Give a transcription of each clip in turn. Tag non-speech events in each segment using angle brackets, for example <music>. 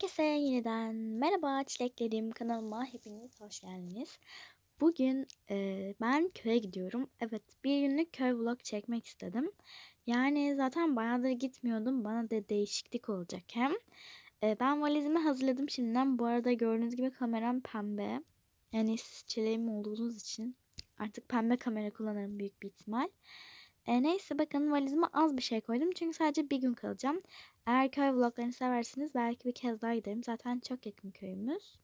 Herkese yeniden merhaba çileklerim kanalıma hepiniz hoş geldiniz. Bugün e, ben köye gidiyorum. Evet bir günlük köy vlog çekmek istedim. Yani zaten bayağıdır gitmiyordum. Bana da değişiklik olacak hem. E, ben valizimi hazırladım şimdiden. Bu arada gördüğünüz gibi kameram pembe. Yani siz çileğim olduğunuz için artık pembe kamera kullanırım büyük bir ihtimal. E, neyse bakın valizime az bir şey koydum. Çünkü sadece bir gün kalacağım. Eğer köy vloglarını seversiniz belki bir kez daha giderim. Zaten çok yakın köyümüz.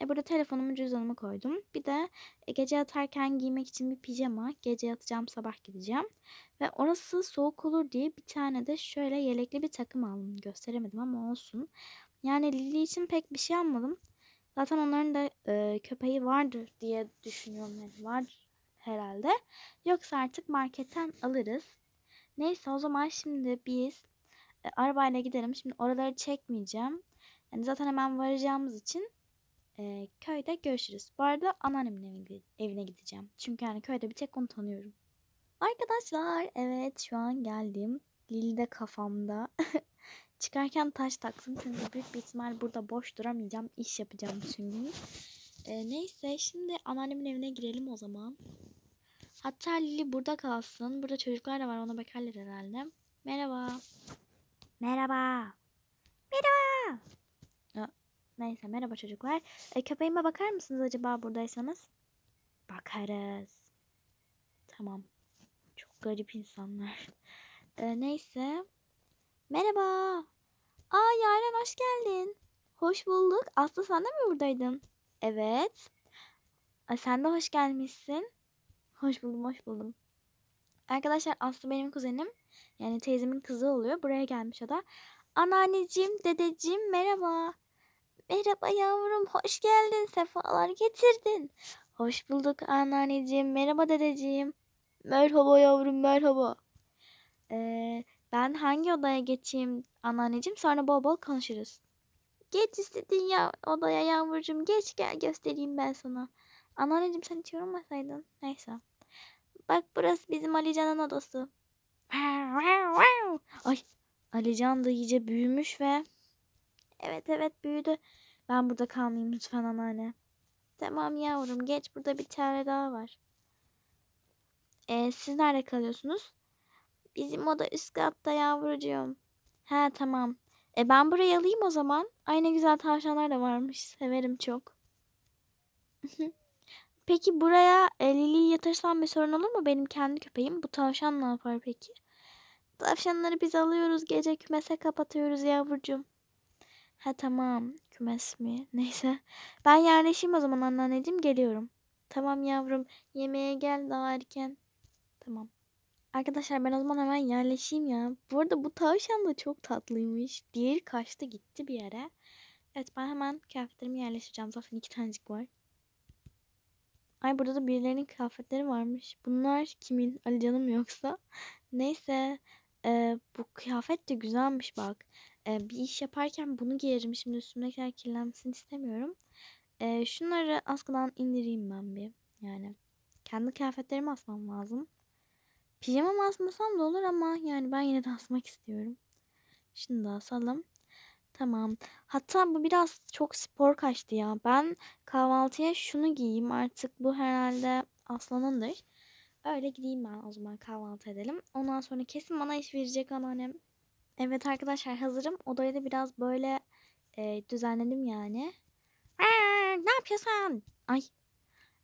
E, burada telefonumu cüzdanımı koydum. Bir de e, gece yatarken giymek için bir pijama. Gece yatacağım sabah gideceğim. Ve orası soğuk olur diye bir tane de şöyle yelekli bir takım aldım. Gösteremedim ama olsun. Yani Lili için pek bir şey almadım. Zaten onların da e, köpeği vardır diye düşünüyorum. Yani var herhalde. Yoksa artık marketten alırız. Neyse o zaman şimdi biz arabayla gidelim. Şimdi oraları çekmeyeceğim. Yani zaten hemen varacağımız için e, köyde görüşürüz. Bu arada anneannemin evine, gideceğim. Çünkü yani köyde bir tek onu tanıyorum. Arkadaşlar evet şu an geldim. Lili de kafamda. <laughs> Çıkarken taş taktım çünkü büyük bir ihtimal burada boş duramayacağım. İş yapacağım bütün gün. E, neyse şimdi anneannemin evine girelim o zaman. Hatta Lili burada kalsın. Burada çocuklar da var ona bakarlar herhalde. Merhaba. Merhaba. Merhaba. Ya, neyse merhaba çocuklar. E, köpeğime bakar mısınız acaba buradaysanız? Bakarız. Tamam. Çok garip insanlar. <laughs> E, neyse. Merhaba. Aa Yaren hoş geldin. Hoş bulduk. Aslı sen de mi buradaydın? Evet. E, sen de hoş gelmişsin. Hoş buldum, hoş buldum. Arkadaşlar Aslı benim kuzenim. Yani teyzemin kızı oluyor. Buraya gelmiş o da. Anneanneciğim, dedeciğim merhaba. Merhaba yavrum, hoş geldin. Sefalar getirdin. Hoş bulduk anneanneciğim. Merhaba dedeciğim. Merhaba yavrum, merhaba. Ee, ben hangi odaya geçeyim anneanneciğim? Sonra bol bol konuşuruz. Geç istediğin ya odaya yavrucuğum. Geç gel göstereyim ben sana. Anneanneciğim sen hiç yorulmasaydın. Neyse. Bak burası bizim Alican'ın odası. Ay Alican da iyice büyümüş ve evet evet büyüdü. Ben burada kalmayayım lütfen anneanne. Tamam yavrum geç burada bir tane daha var. Ee, siz nerede kalıyorsunuz? Bizim oda üst katta yavrucuğum. He tamam. E ben burayı alayım o zaman. Ay ne güzel tavşanlar da varmış. Severim çok. <laughs> Peki buraya e, Lili'yi yatırsam bir sorun olur mu? Benim kendi köpeğim. Bu tavşan ne yapar peki? Tavşanları biz alıyoruz. Gece kümese kapatıyoruz yavrucuğum. Ha tamam. Kümes mi? <laughs> Neyse. Ben yerleşeyim o zaman anneanneciğim. Geliyorum. Tamam yavrum. Yemeğe gel daha erken. Tamam. Arkadaşlar ben o zaman hemen yerleşeyim ya. Bu arada bu tavşan da çok tatlıymış. Diğeri kaçtı gitti bir yere. Evet ben hemen kıyafetlerimi yerleştireceğim. Zaten iki tanecik var. Ay burada da birilerinin kıyafetleri varmış. Bunlar kimin? Ali Canım yoksa? Neyse. E, bu kıyafet de güzelmiş bak. E, bir iş yaparken bunu giyerim. Şimdi üstümdekiler kirlenmesini istemiyorum. E, şunları askıdan indireyim ben bir. Yani kendi kıyafetlerimi asmam lazım. Pijamamı asmasam da olur ama yani ben yine de asmak istiyorum. Şimdi asalım. Tamam. Hatta bu biraz çok spor kaçtı ya. Ben kahvaltıya şunu giyeyim. Artık bu herhalde aslanındır. Öyle gideyim ben o zaman kahvaltı edelim. Ondan sonra kesin bana iş verecek anneannem. Evet arkadaşlar hazırım. Odayı da biraz böyle e, düzenledim yani. Aa, ne yapıyorsun? Ay.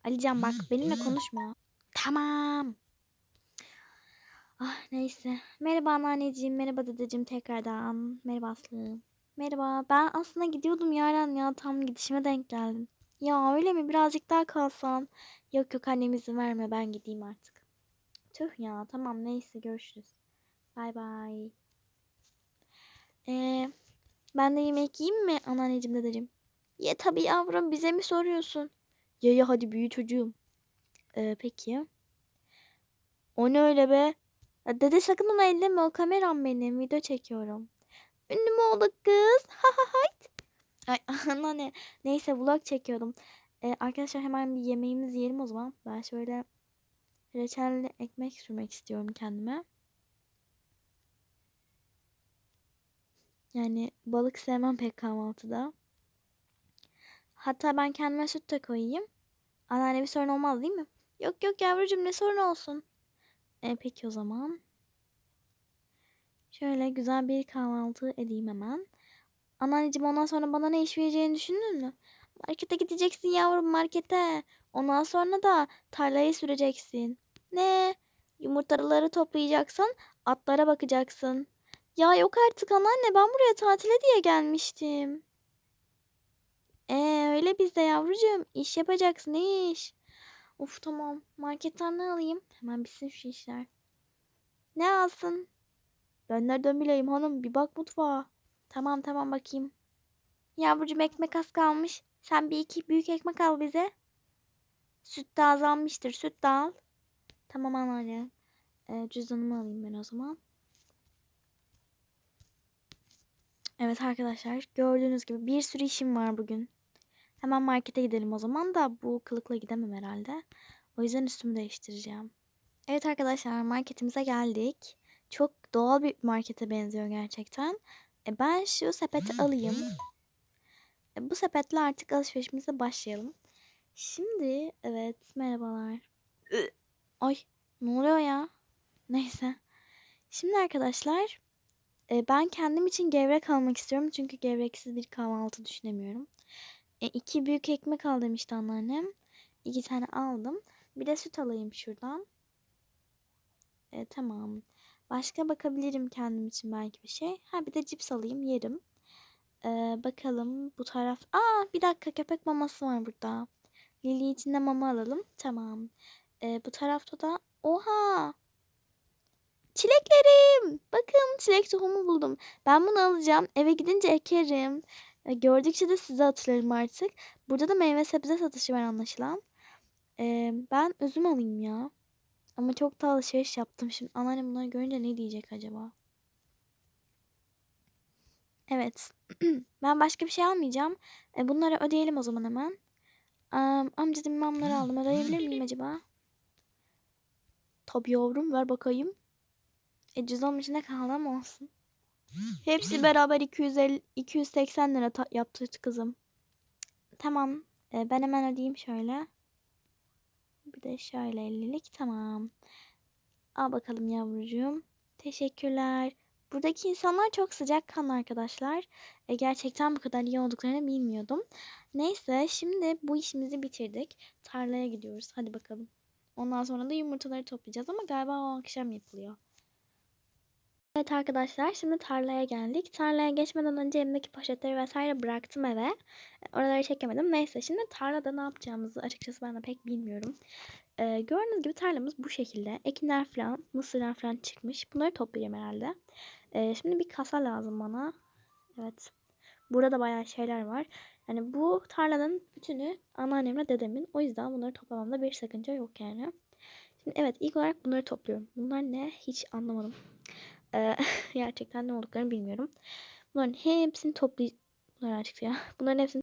Alican bak benimle konuşma. Tamam. Ah neyse. Merhaba anneanneciğim, merhaba dedeciğim tekrardan. Merhaba Aslı. Merhaba. Ben aslında gidiyordum Yaren ya. Tam gidişime denk geldin. Ya öyle mi? Birazcık daha kalsan. Yok yok annem izin verme. Ben gideyim artık. Tüh ya. Tamam neyse görüşürüz. Bay bay. Ee, ben de yemek yiyeyim mi anneanneciğim dedeciğim? Ye tabii yavrum. Bize mi soruyorsun? Ye ya hadi büyü çocuğum. Ee, peki. O ne öyle be? Ya dede sakın onu elleme. O kameram benim. Video çekiyorum. Ünlü mü olduk kız? Ha ha ha. Ay <laughs> anne neyse vlog çekiyordum. Ee, arkadaşlar hemen bir yemeğimizi yiyelim o zaman. Ben şöyle reçelli ekmek sürmek istiyorum kendime. Yani balık sevmem pek kahvaltıda. Hatta ben kendime süt de koyayım. Anneanne bir sorun olmaz değil mi? Yok yok yavrucuğum ne sorun olsun. E, peki o zaman. Şöyle güzel bir kahvaltı edeyim hemen. Anneanneciğim ondan sonra bana ne iş vereceğini düşündün mü? Markete gideceksin yavrum markete. Ondan sonra da tarlayı süreceksin. Ne? Yumurtaları toplayacaksın, atlara bakacaksın. Ya yok artık anneanne ben buraya tatile diye gelmiştim. Ee öyle biz de yavrucuğum iş yapacaksın iş. Of tamam marketten ne alayım? Hemen bitsin şu işler. Ne alsın? Ben nereden bileyim hanım bir bak mutfağa. Tamam tamam bakayım. Yavrucuğum ekmek az kalmış. Sen bir iki büyük ekmek al bize. Süt de azalmıştır. Süt de al. Tamam anneanne. Ee, cüzdanımı alayım ben o zaman. Evet arkadaşlar gördüğünüz gibi bir sürü işim var bugün. Hemen markete gidelim o zaman da bu kılıkla gidemem herhalde. O yüzden üstümü değiştireceğim. Evet arkadaşlar marketimize geldik. Çok doğal bir markete benziyor gerçekten. E, ben şu sepeti alayım. E, bu sepetle artık alışverişimize başlayalım. Şimdi evet merhabalar. Ay ne oluyor ya? Neyse. Şimdi arkadaşlar e, ben kendim için gevrek almak istiyorum. Çünkü gevreksiz bir kahvaltı düşünemiyorum. E, iki büyük ekmek al demişti anneannem. İki tane aldım. Bir de süt alayım şuradan. E, tamam. Başka bakabilirim kendim için belki bir şey. Ha bir de cips alayım yerim. E, bakalım bu taraf. Aa bir dakika köpek maması var burada. Lili için de mama alalım. Tamam. E, bu tarafta da oha Çileklerim. Bakın çilek tohumu buldum. Ben bunu alacağım. Eve gidince ekerim. E, gördükçe de size hatırlarım artık. Burada da meyve sebze satışı var anlaşılan. E, ben üzüm alayım ya. Ama çok da alışveriş yaptım. Şimdi anneannem bunları görünce ne diyecek acaba? Evet. <clears throat> ben başka bir şey almayacağım. E, bunları ödeyelim o zaman hemen. Um, amcacığım ben bunları aldım. Ödeyebilir miyim acaba? Tabii yavrum ver bakayım. E cüzdanın içinde kaldı ama olsun. Hepsi beraber 250 280 lira yaptı kızım. Tamam. E, ben hemen ödeyeyim şöyle. Bir de şöyle 50'lik tamam. Al bakalım yavrucuğum. Teşekkürler. Buradaki insanlar çok sıcak kanlı arkadaşlar. E, gerçekten bu kadar iyi olduklarını bilmiyordum. Neyse şimdi bu işimizi bitirdik. Tarlaya gidiyoruz. Hadi bakalım. Ondan sonra da yumurtaları toplayacağız ama galiba o akşam yapılıyor. Evet arkadaşlar şimdi tarlaya geldik. Tarlaya geçmeden önce elimdeki poşetleri vesaire bıraktım eve. Oraları çekemedim. Neyse şimdi tarlada ne yapacağımızı açıkçası ben de pek bilmiyorum. Ee, gördüğünüz gibi tarlamız bu şekilde. Ekinler falan, mısırlar falan çıkmış. Bunları toplayacağım herhalde. Ee, şimdi bir kasa lazım bana. Evet. Burada da bayağı şeyler var. Yani bu tarlanın bütünü anneannemle dedemin. O yüzden bunları toplamamda bir sakınca yok yani. Şimdi evet ilk olarak bunları topluyorum. Bunlar ne? Hiç anlamadım. <laughs> Gerçekten ne olduklarını bilmiyorum. Bunların hepsini toplayacağım. Bunlar açık ya. Bunların hepsini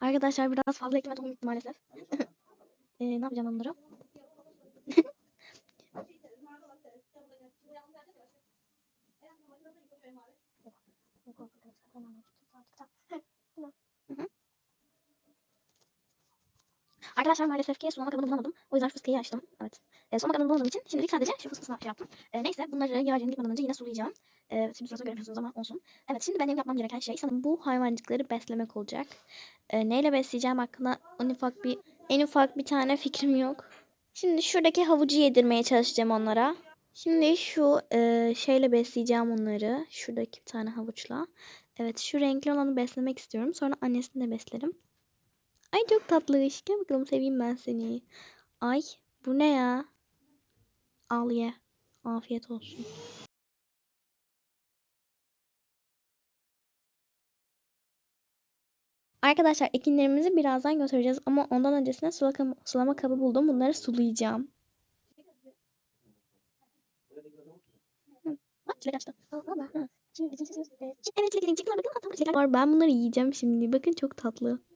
Arkadaşlar biraz fazla ekleme tohum gitti maalesef. <laughs> ee, ne yapacağım onları? <laughs> Arkadaşlar maalesef ki sulama kabını bulamadım. O yüzden şu fıskiyeyi açtım. Evet. E, sulama kabını bulamadığım için şimdilik sadece şu fıskısını şey yaptım. E, neyse bunları yarın gitmeden önce yine sulayacağım. E, şimdi sırasını göremiyorsunuz ama olsun. Evet şimdi benim yapmam gereken şey sanırım bu hayvancıkları beslemek olacak. E, neyle besleyeceğim hakkında en ufak bir en ufak bir tane fikrim yok. Şimdi şuradaki havucu yedirmeye çalışacağım onlara. Şimdi şu e, şeyle besleyeceğim onları. Şuradaki bir tane havuçla. Evet şu renkli olanı beslemek istiyorum. Sonra annesini de beslerim. Ay çok tatlı. Gel bakalım seveyim ben seni. Ay bu ne ya? Al ye. Afiyet olsun. Arkadaşlar ekinlerimizi birazdan götüreceğiz ama ondan öncesinde sulama, sulama kabı buldum. Bunları sulayacağım. Bak çilek açtı. Evet çilekler bakın çilekler var. Ben bunları yiyeceğim şimdi. Bakın çok tatlı.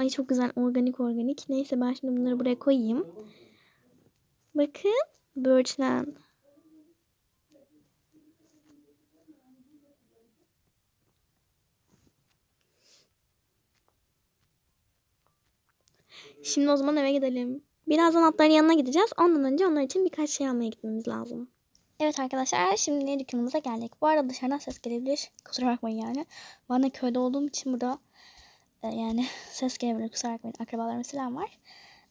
Ay çok güzel organik organik. Neyse ben şimdi bunları buraya koyayım. Bakın böğürtlen. Şimdi o zaman eve gidelim. Birazdan atların yanına gideceğiz. Ondan önce onlar için birkaç şey almaya gitmemiz lazım. Evet arkadaşlar şimdi dükkanımıza geldik. Bu arada dışarıdan ses gelebilir. Kusura bakmayın yani. Ben de köyde olduğum için burada e, yani <laughs> ses gelebilir. Kusura bakmayın. Akrabalarım falan var.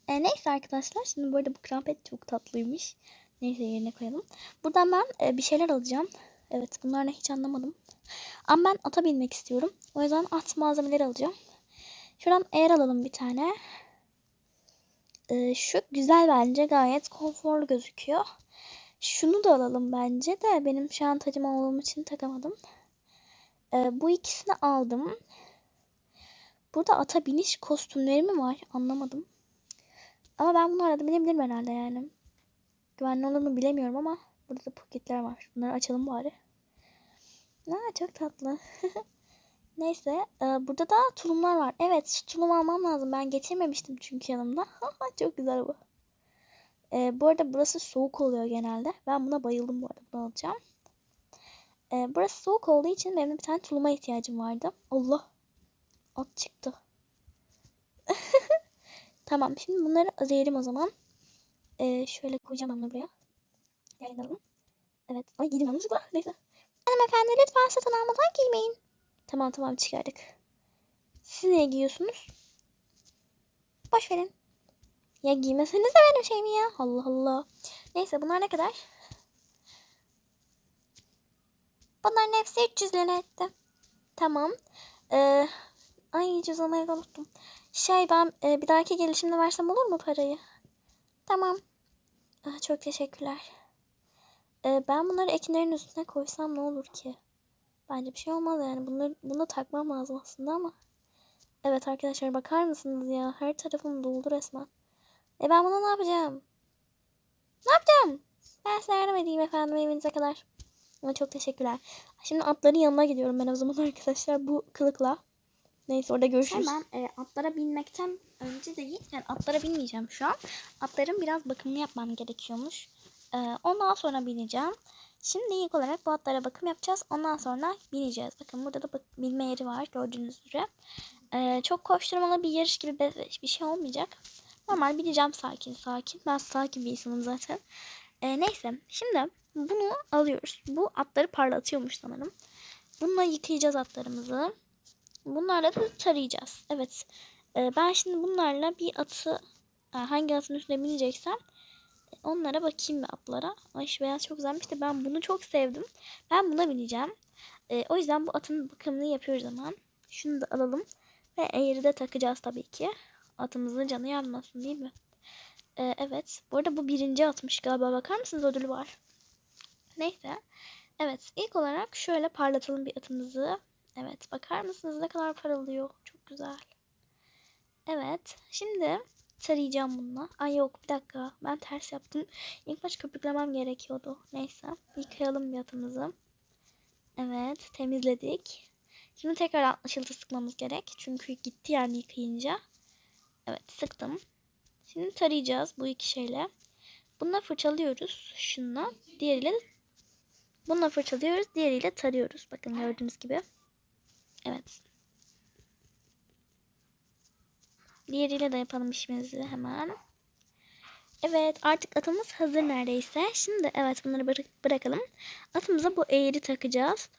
E, neyse arkadaşlar şimdi bu arada bu krampet çok tatlıymış. Neyse yerine koyalım. Buradan ben e, bir şeyler alacağım. Evet bunlar ne hiç anlamadım. Ama ben ata binmek istiyorum. O yüzden at malzemeleri alacağım. Şuradan eğer alalım bir tane. Ee, şu güzel bence gayet konforlu gözüküyor. Şunu da alalım bence de benim şu an tacım olduğum için takamadım. Ee, bu ikisini aldım. Burada ata biniş kostümleri mi var anlamadım. Ama ben bunlarla da binebilirim herhalde yani. Güvenli olur mu bilemiyorum ama burada da paketler var. Bunları açalım bari. Aa, çok tatlı. <laughs> Neyse e, burada da tulumlar var. Evet tulum almam lazım. Ben getirmemiştim çünkü yanımda. <laughs> Çok güzel bu. E, bu arada burası soğuk oluyor genelde. Ben buna bayıldım bu arada. Bunu alacağım. E, burası soğuk olduğu için benim bir tane tuluma ihtiyacım vardı. Allah. At çıktı. <laughs> tamam şimdi bunları azeyelim o zaman. E, şöyle koyacağım onu buraya. Yayınlayalım. Evet. Ay giydim yanlışlıkla. Neyse. Hanımefendi lütfen satın almadan giymeyin. Tamam tamam çıkardık. Siz ne giyiyorsunuz? Boş verin. Ya giymeseniz de benim şeyimi ya. Allah Allah. Neyse bunlar ne kadar? Bunların hepsi 300 lira etti. Tamam. Ee, ay cüzdanı unuttum. Şey ben e, bir dahaki gelişimde versem olur mu parayı? Tamam. Ah, çok teşekkürler. Ee, ben bunları ekinlerin üstüne koysam ne olur ki? Bence bir şey olmaz yani. Bunları, bunu takmam lazım aslında ama. Evet arkadaşlar bakar mısınız ya? Her tarafım doldu resmen. E ben bunu ne yapacağım? Ne yapacağım? Ben size yardım edeyim efendim evinize kadar. Ama çok teşekkürler. Şimdi atların yanına gidiyorum ben o zaman <laughs> arkadaşlar bu kılıkla. Neyse orada görüşürüz. Ben e, atlara binmekten önce değil. Yani atlara binmeyeceğim şu an. Atların biraz bakımını yapmam gerekiyormuş. E, ondan sonra bineceğim. Şimdi ilk olarak bu atlara bakım yapacağız. Ondan sonra bineceğiz. Bakın burada da bak binme yeri var gördüğünüz üzere. Ee, çok koşturmalı bir yarış gibi bir şey olmayacak. Normal bineceğim sakin sakin. Ben sakin bir insanım zaten. Ee, neyse şimdi bunu alıyoruz. Bu atları parlatıyormuş sanırım. Bununla yıkayacağız atlarımızı. Bunlarla da tarayacağız. Evet. Ee, ben şimdi bunlarla bir atı hangi atın üstüne bineceksem onlara bakayım bir atlara. Ay şu beyaz çok güzelmiş de ben bunu çok sevdim. Ben buna bineceğim. Ee, o yüzden bu atın bakımını yapıyoruz hemen. Şunu da alalım. Ve eğri de takacağız tabii ki. Atımızın canı yanmasın değil mi? Ee, evet. Bu arada bu birinci atmış galiba. Bakar mısınız ödülü var. Neyse. Evet. ilk olarak şöyle parlatalım bir atımızı. Evet. Bakar mısınız ne kadar parlıyor. Çok güzel. Evet. Şimdi tarayacağım bununla. Ay yok bir dakika. Ben ters yaptım. İlk baş köpüklemem gerekiyordu. Neyse. Yıkayalım bir atımızı. Evet. Temizledik. Şimdi tekrar ışıltı sıkmamız gerek. Çünkü gitti yani yıkayınca. Evet sıktım. Şimdi tarayacağız bu iki şeyle. Bununla fırçalıyoruz. Şununla. Diğeriyle Bununla fırçalıyoruz. Diğeriyle tarıyoruz. Bakın gördüğünüz gibi. Evet. Diğeriyle de yapalım işimizi hemen. Evet artık atımız hazır neredeyse. Şimdi evet bunları bırak bırakalım. Atımıza bu eğri takacağız.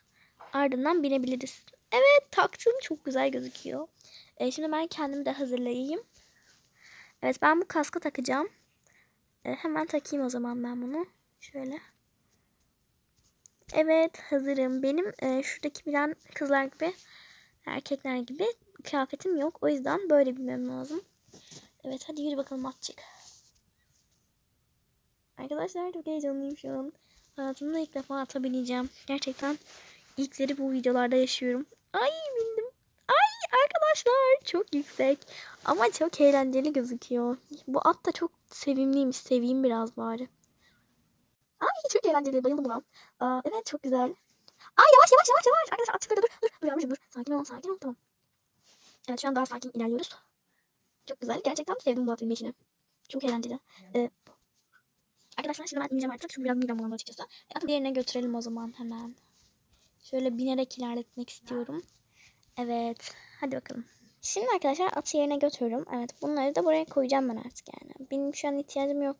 Ardından binebiliriz. Evet taktım çok güzel gözüküyor. E, şimdi ben kendimi de hazırlayayım. Evet ben bu kaskı takacağım. E, hemen takayım o zaman ben bunu. Şöyle. Evet hazırım. Benim e, şuradaki bilen kızlar gibi erkekler gibi kıyafetim yok. O yüzden böyle bilmem lazım. Evet hadi yürü bakalım atçık. Arkadaşlar çok heyecanlıyım şu an. Hayatımda ilk defa ata bineceğim. Gerçekten ilkleri bu videolarda yaşıyorum. Ay bindim. Ay arkadaşlar. Çok yüksek. Ama çok eğlenceli gözüküyor. Bu at da çok sevimliymiş. Seveyim biraz bari. Ay çok eğlenceli. Bayıldım buna. Aa, evet çok güzel. Aa yavaş yavaş yavaş yavaş. Arkadaşlar at çıkıyor. Dur dur. Dur yavrucuğum dur. Sakin ol sakin ol. Tamam. Evet şu an daha sakin ilerliyoruz. Çok güzel. Gerçekten sevdim bu atın işini. Çok eğlenceli. Ee, arkadaşlar şimdi ben ineceğim artık. Çünkü biraz midem bulandı açıkçası. E, atı diğerine götürelim o zaman hemen. Şöyle binerek ilerletmek istiyorum. Evet. Hadi bakalım. Şimdi arkadaşlar atı yerine götürüyorum. Evet bunları da buraya koyacağım ben artık yani. Benim şu an ihtiyacım yok.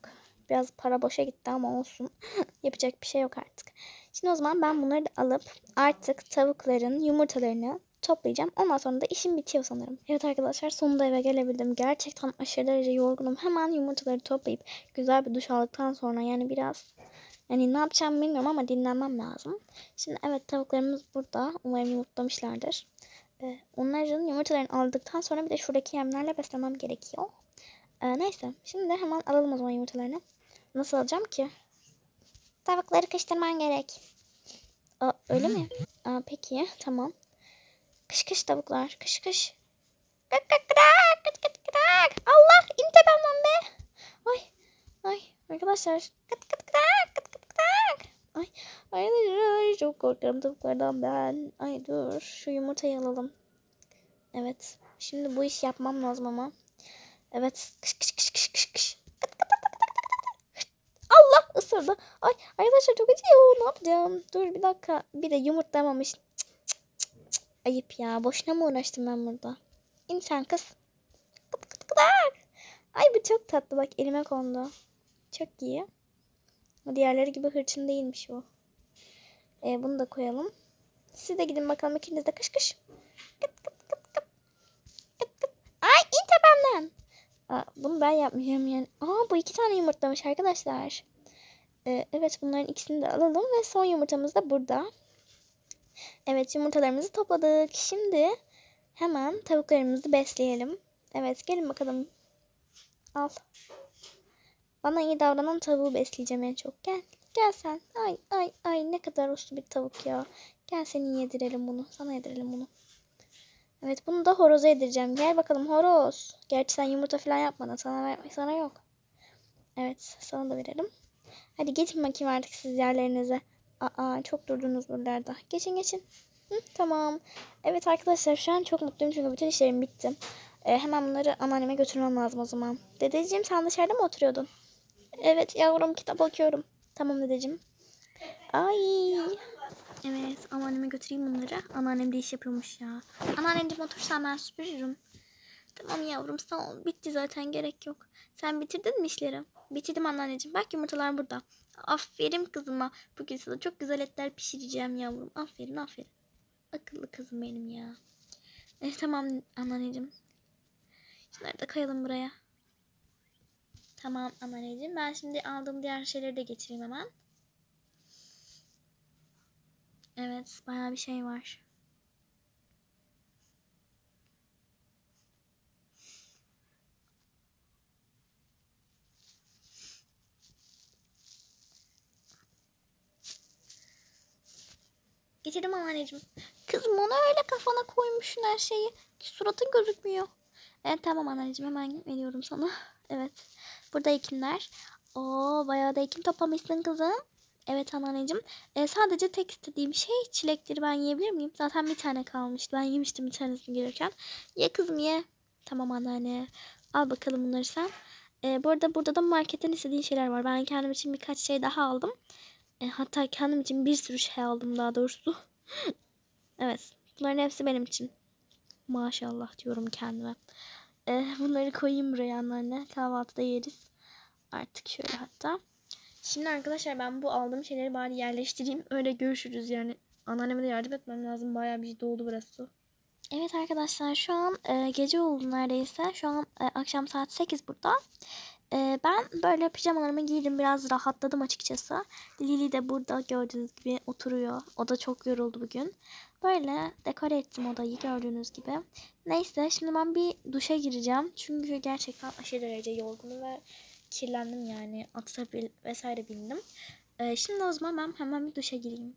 Biraz para boşa gitti ama olsun. <laughs> Yapacak bir şey yok artık. Şimdi o zaman ben bunları da alıp artık tavukların yumurtalarını toplayacağım. Ondan sonra da işim bitiyor sanırım. Evet arkadaşlar sonunda eve gelebildim. Gerçekten aşırı derece yorgunum. Hemen yumurtaları toplayıp güzel bir duş aldıktan sonra yani biraz yani ne yapacağımı bilmiyorum ama dinlenmem lazım. Şimdi evet tavuklarımız burada. Umarım yumurtlamışlardır. Ee, onların yumurtalarını aldıktan sonra bir de şuradaki yemlerle beslemem gerekiyor. Ee, neyse şimdi hemen alalım o zaman yumurtalarını. Nasıl alacağım ki? Tavukları kıştırman gerek. Aa, öyle mi? Aa, peki tamam. Kış kış tavuklar. Kış kış. Kık kık kırak, kıt kıt kırak. Allah in tepemden be. Ay ay arkadaşlar. Kıt kıt kırak kıt kıt kırak. Ay ay, ay, çok korkarım tavuklardan ben. Ay dur şu yumurtayı alalım. Evet. Şimdi bu iş yapmam lazım ama. Evet. Kış kış kış kış kış kış. Kıt kıt. Isırdı. Ay arkadaşlar çok acıyor. Ne yapacağım? Dur bir dakika. Bir de yumurtlamamış. Cık. Ayıp ya. Boşuna mı uğraştım ben burada? İn sen kız. Kıt kıt kıdak. Ay bu çok tatlı. Bak elime kondu. Çok iyi. O diğerleri gibi hırçın değilmiş o. Ee, bunu da koyalım. Siz de gidin bakalım ikiniz de kış kış. Kıt kıt kıt kıt. Kıt kıt. Ay in tepemden. Aa, bunu ben yapmayacağım yani. Aa bu iki tane yumurtlamış arkadaşlar. Ee, evet bunların ikisini de alalım ve son yumurtamız da burada. Evet yumurtalarımızı topladık. Şimdi hemen tavuklarımızı besleyelim. Evet gelin bakalım. Al. Bana iyi davranan tavuğu besleyeceğim en çok. Gel. Gel sen. Ay ay ay ne kadar uslu bir tavuk ya. Gel seni yedirelim bunu. Sana yedirelim bunu. Evet bunu da horoza yedireceğim. Gel bakalım horoz. Gerçi sen yumurta falan yapmadın. Sana sana yok. Evet sana da verelim. Hadi geçin bakayım artık siz yerlerinize. Aa çok durdunuz buralarda. Geçin geçin. Hı, tamam. Evet arkadaşlar şu an çok mutluyum çünkü bütün işlerim bitti. Ee, hemen bunları anneanneme götürmem lazım o zaman. Dedeciğim sen dışarıda mı oturuyordun? Evet yavrum kitap okuyorum. Tamam dedeciğim. Ay. Evet anneanneme götüreyim bunları. Anneannem de iş yapıyormuş ya. Anneanneciğim otursan ben süpürürüm. Tamam yavrum sağ ol. Bitti zaten gerek yok. Sen bitirdin mi işleri? Bitirdim anneanneciğim. Bak yumurtalar burada. Aferin kızıma. Bugün sana çok güzel etler pişireceğim yavrum. Aferin aferin. Akıllı kızım benim ya. E, tamam anneanneciğim. Şunları da koyalım buraya. Tamam anneanneciğim. Ben şimdi aldığım diğer şeyleri de getireyim hemen. Evet bayağı bir şey var. Getirdim anneciğim. Kızım onu öyle kafana koymuşsun her şeyi. Suratın gözükmüyor. Evet tamam anneciğim hemen veriyorum sana. <laughs> Evet. Burada ekinler. Oo bayağı da ekin toplamışsın kızım. Evet anneciğim. E, sadece tek istediğim şey çilekleri ben yiyebilir miyim? Zaten bir tane kalmıştı. Ben yemiştim bir tanesini gelirken. Ye kızım ye. Tamam anneanne. Al bakalım bunları sen. E, bu arada burada da marketten istediğin şeyler var. Ben kendim için birkaç şey daha aldım. E, hatta kendim için bir sürü şey aldım daha doğrusu. <laughs> evet. Bunların hepsi benim için. Maşallah diyorum kendime. E, bunları koyayım buraya anneanne. Kahvaltıda yeriz. Artık şöyle hatta. Şimdi arkadaşlar ben bu aldığım şeyleri bari yerleştireyim. Öyle görüşürüz yani. Anneanneme de yardım etmem lazım. Bayağı bir doldu burası. Evet arkadaşlar şu an e, gece oldu neredeyse. Şu an e, akşam saat 8 burada. E, ben böyle pijamalarımı giydim. Biraz rahatladım açıkçası. Lili de burada gördüğünüz gibi oturuyor. O da çok yoruldu bugün. Böyle dekore ettim odayı gördüğünüz gibi. Neyse şimdi ben bir duşa gireceğim. Çünkü gerçekten aşırı derece yorgunum ve kirlendim yani. Atsa vesaire bindim. E, şimdi o zaman ben hemen bir duşa gireyim.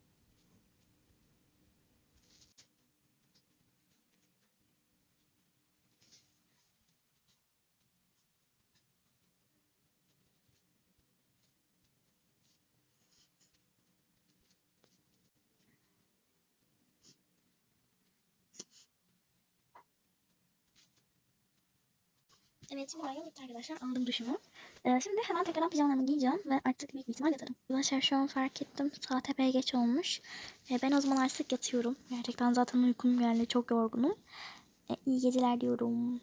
Evet şimdi banyo bitti arkadaşlar. Aldım duşumu. Ee, şimdi hemen tekrardan pijamalarımı giyeceğim ve artık büyük bir ihtimal yatarım. Arkadaşlar şu an fark ettim. Saat epey geç olmuş. Ee, ben o zaman artık yatıyorum. Gerçekten zaten uykum geldi. Çok yorgunum. Ee, iyi geceler diyorum.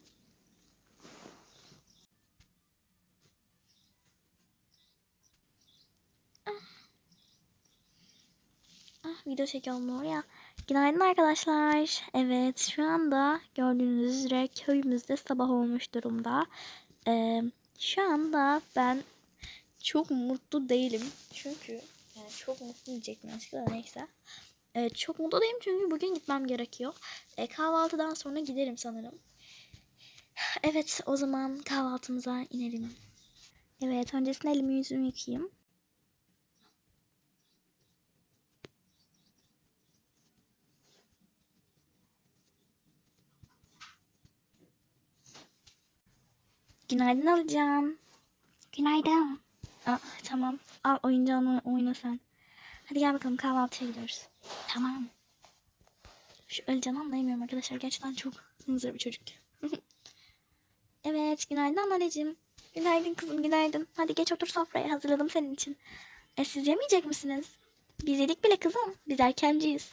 Ah, video çekiyorum oraya. Günaydın arkadaşlar. Evet şu anda gördüğünüz üzere köyümüzde sabah olmuş durumda. Ee, şu anda ben çok mutlu değilim. Çünkü yani çok mutlu diyecektim aslında da neyse. Ee, çok mutlu değilim çünkü bugün gitmem gerekiyor. Ee, kahvaltıdan sonra giderim sanırım. <sighs> Evet o zaman kahvaltımıza inelim. Evet öncesinde elimi yüzümü yıkayayım. Günaydın alacağım. Günaydın. Aa, tamam. Al oyuncağını oyna sen. Hadi gel bakalım kahvaltıya gidiyoruz. Tamam. Şu Alican'ı anlayamıyorum arkadaşlar. Gerçekten çok hınzır bir çocuk. <laughs> evet günaydın anneciğim. Günaydın kızım günaydın. Hadi geç otur sofraya hazırladım senin için. E siz yemeyecek misiniz? Biz yedik bile kızım. Biz erkenciyiz.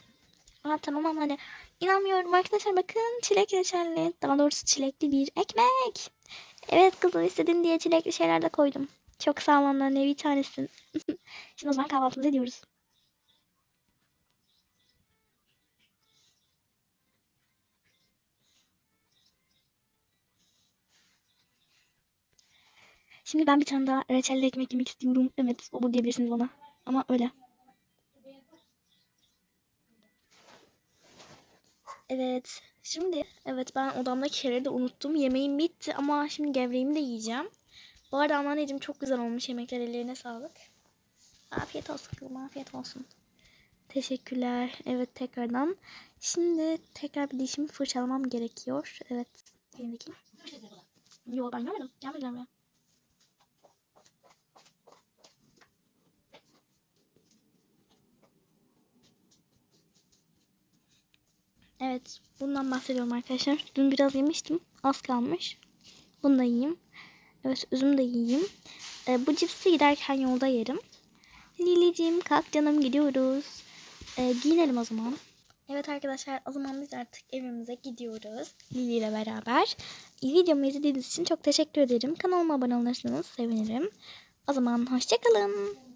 Aa tamam ama hani inanmıyorum arkadaşlar bakın çilek reçelli. Daha doğrusu çilekli bir ekmek. Evet kızım istedin diye çilekli şeyler de koydum. Çok sağ ol ne bir tanesin. <laughs> Şimdi o zaman kahvaltımızı ediyoruz. Şimdi ben bir tane daha reçelli ekmek yemek istiyorum. Evet olur diyebilirsiniz bana. Ama öyle. Evet. Şimdi evet ben odamdaki şeyleri de unuttum. Yemeğim bitti ama şimdi gevreğimi de yiyeceğim. Bu arada anneanneciğim çok güzel olmuş yemekler ellerine sağlık. Afiyet olsun kızım afiyet olsun. Teşekkürler. Evet tekrardan. Şimdi tekrar bir dişimi fırçalamam gerekiyor. Evet. Elindeki. Yok ben görmedim. Gelmediler buraya. Evet, bundan bahsediyorum arkadaşlar. Dün biraz yemiştim. Az kalmış. Bunu da yiyeyim. Evet, üzüm de yiyeyim. Ee, bu cipsi giderken yolda yerim. Lilicim kalk canım gidiyoruz. Ee, giyinelim o zaman. Evet arkadaşlar o zaman biz artık evimize gidiyoruz. Lili ile beraber. Videomu izlediğiniz için çok teşekkür ederim. Kanalıma abone olursanız sevinirim. O zaman hoşçakalın.